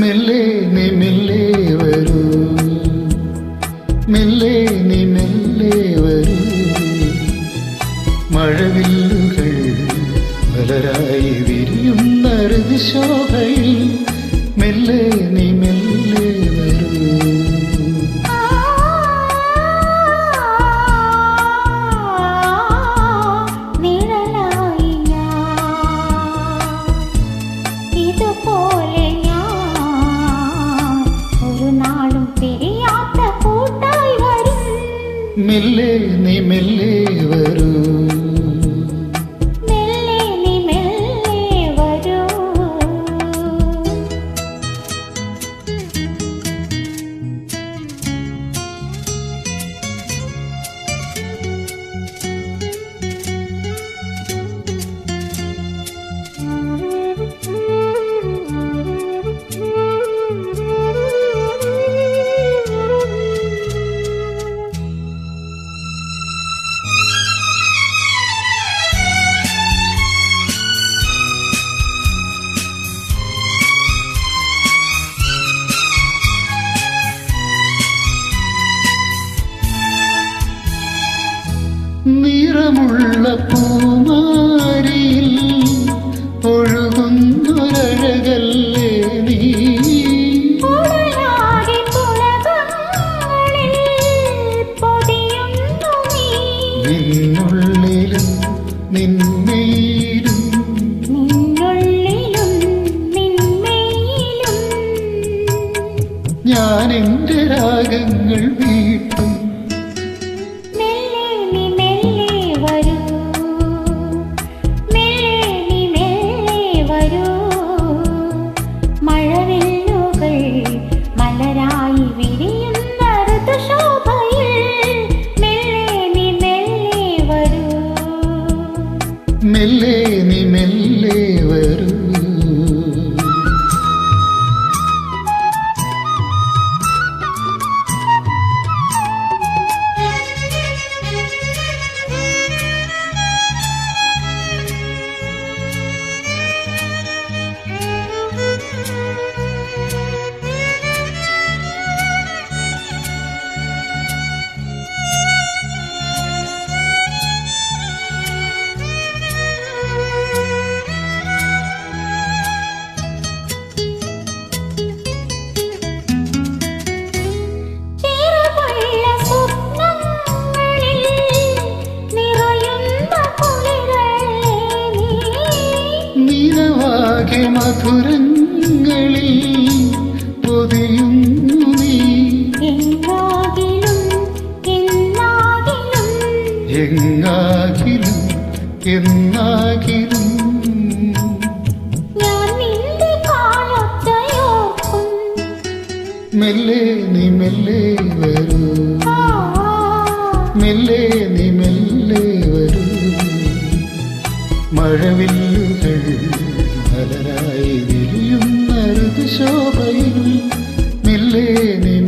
മെല്ലെ നീ മെല്ലെ വരൂ. മെല്ലെ നീ മെല്ലെ വരൂ. മഴവില്ലുകൾ മലരായി വിരിയുന്ന ഋതുശോഭയിൽ മെല്ലെ നീ മെല്ലെ നിഴലായി ഇതുപോലെ മെല്ലെ നീ മെല്ലെ വരൂ. നിറമുള്ള പൂമാരിയിൽ ഒഴുകുന്നൊരഴകല്ലേ നീ? നിന്നുള്ളിലും നിന്മയിലും ഞാൻ എന്റെ രാഗങ്ങൾ വീട്ടും നിറവാകെ മധുരങ്ങളിൽ പൊതിയുന്നു നീ. എങ്ങാകിലും എന്നാകിലും. മെല്ലെ നീ മെല്ലെ വരൂ. മെല്ലെ നീ മെല്ലെ വരൂ. മഴവില്ലുകൾ ഋതുശോഭയിൽ